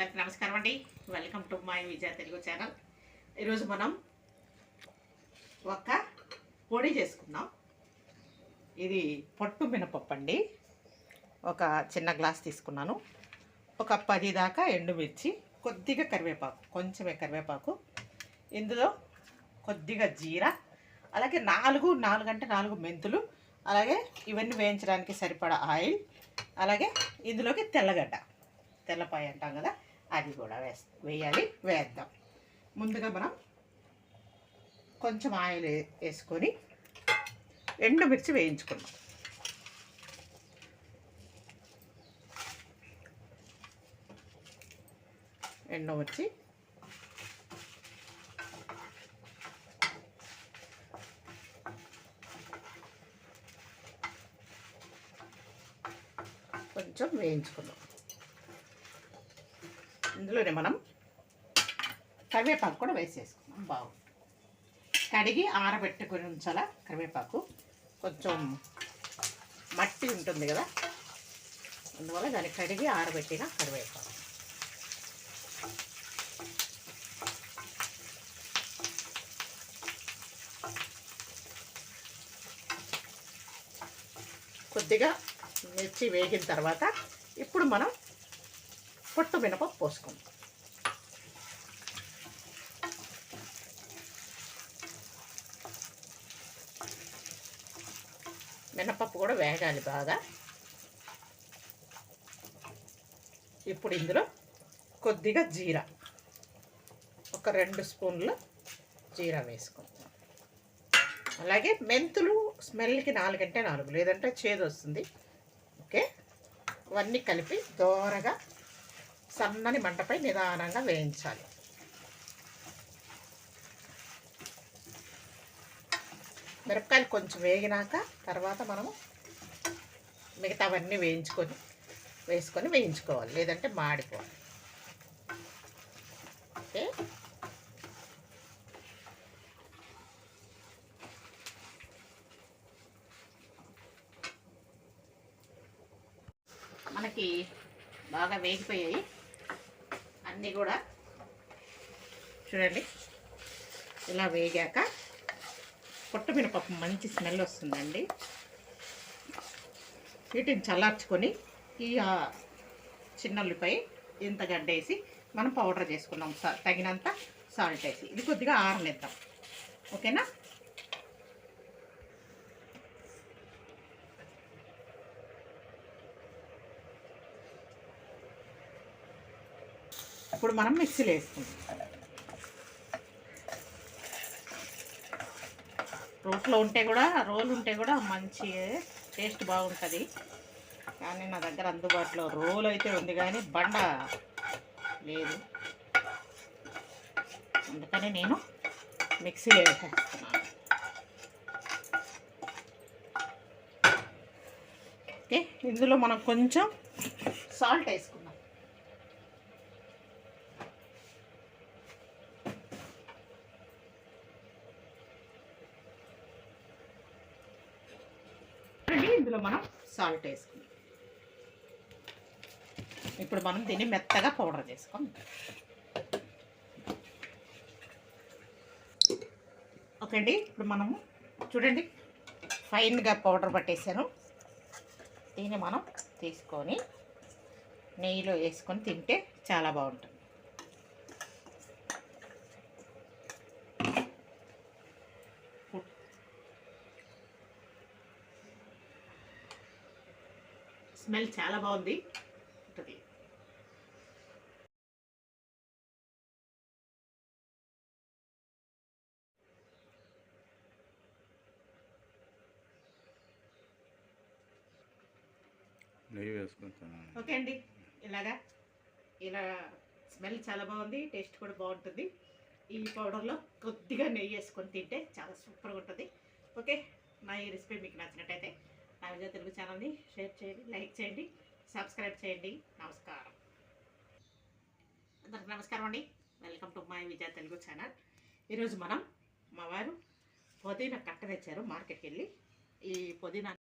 అందరికి నమస్కారం అండి. Welcome to my Vijaya Telugu channel ఈరోజు మనం ఒక పొడి చేసుకుందాం. ఇది పొట్టు మినపప్పు అండి. ఒక చిన్న గ్లాస్ తీసుకున్నాను. ఒక పది దాకా ఎండుమిర్చి కొద్దిగా కరివేపాకు కొంచెమే కరివేపాకు ఇందులో కొద్దిగా జీరా అలాగే నాలుగు నాలుగు అంటే నాలుగు మెంతులు అలాగే ఇవన్నీ వేయించడానికి సరిపడా ఆయిల్ అలాగే ఇందులోకి తెల్లగడ్డ తెల్లపాయ అంటాం కదా. అది కూడా వేస్ వేయాలి వేద్దాం. ముందుగా మనం కొంచెం ఆయిల్ వే- వేసుకొని ఎండుమిర్చి వేయించుకుందాం. ఎండుమిర్చి కొంచెం వేయించుకుందాం. ఇందులోనే మనం కరివేపాకు కూడా వేసేసుకున్నాం బాగు కడిగి ఆరబెట్టుకుని ఉంచాల కరివేపాకు. కొంచెం మట్టి ఉంటుంది కదా అందువల్ల దాన్ని కడిగి ఆరబెట్టిన కరివేపాకు. కొద్దిగా మిర్చి వేగిన తర్వాత ఇప్పుడు మనం పొట్టు మినపప్పు పోసుకుందాం. మినపప్పు కూడా వేగాలి బాగా. ఇప్పుడు ఇందులో కొద్దిగా జీరా. ఒక రెండు స్పూన్లు జీరా వేసుకుంటాం అలాగే మెంతులు స్మెల్కి నాలుగంటే నాలుగు లేదంటే చేదు వస్తుంది. ఓకే? ఇవన్నీ కలిపి దోరగా సన్నని మంటపై నిదానంగా వేయించాలి. మిరపకాయలు కొంచెం వేగినాక తర్వాత మనము మిగతావన్నీ వేయించుకొని వేసుకొని వేయించుకోవాలి లేదంటే మాడిపోవాలి. ఓకే? మనకి బాగా వేగిపోయాయి. అన్నీ కూడా చూడండి. ఇలా వేగాక పొట్టు మినపప్పు మంచి స్మెల్ వస్తుందండి. వీటిని చల్లార్చుకొని ఈ చిన్నల్లిపై ఇంత గడ్డ వేసి మనం పౌడర్ చేసుకున్నాం. తగినంత సాల్ట్ వేసి. ఇది కొద్దిగా ఆరనిద్దాం. ఓకేనా? ఇప్పుడు మనం మిక్సీలో వేసుకుంటాం రోట్లో ఉంటే కూడా రోలు ఉంటే కూడా మంచి టేస్ట్ బాగుంటుంది. కానీ నా దగ్గర అందుబాటులో రోల్ అయితే ఉంది కానీ బండ లేదు. అందుకని నేను మిక్సీలో వేసేస్తున్నాను. ఓకే ఇందులో మనం కొంచెం సాల్ట్ వేసుకుంటాం చూడండి, ఇందులో మనం సాల్ట్ వేసుకుందాం. ఇప్పుడు మనం దీన్ని మెత్తగా పౌడర్ చేసుకోం ఓకే అండి ఇప్పుడు మనము చూడండి ఫైన్గా పౌడర్ పట్టేసాను. దీన్ని మనం తీసుకొని నెయ్యిలో వేసుకొని తింటే చాలా బాగుంటుంది. స్మెల్ చాలా బాగుంది. ఉంటుంది నెయ్యి వేసుకుంటాను ఓకే అండి. ఇలాగా. ఇలా స్మెల్ చాలా బాగుంది. టేస్ట్ కూడా బాగుంటుంది. ఈ పౌడర్లో కొద్దిగా నెయ్యి వేసుకొని తింటే చాలా సూపర్గా ఉంటుంది. ఓకే. నా ఈ రెసిపీ మీకు నచ్చినట్టయితే నా తెలుగు ఛానల్ని షేర్ చేయండి లైక్ చేయండి సబ్స్క్రైబ్ చేయండి. నమస్కారం. అందరికి నమస్కారం అండి. Welcome to my Vijaya Telugu channel. ఈరోజు మనం మా వారు పుదీనా కట్ట తెచ్చారు మార్కెట్కి వెళ్ళి. ఈ పుదీనా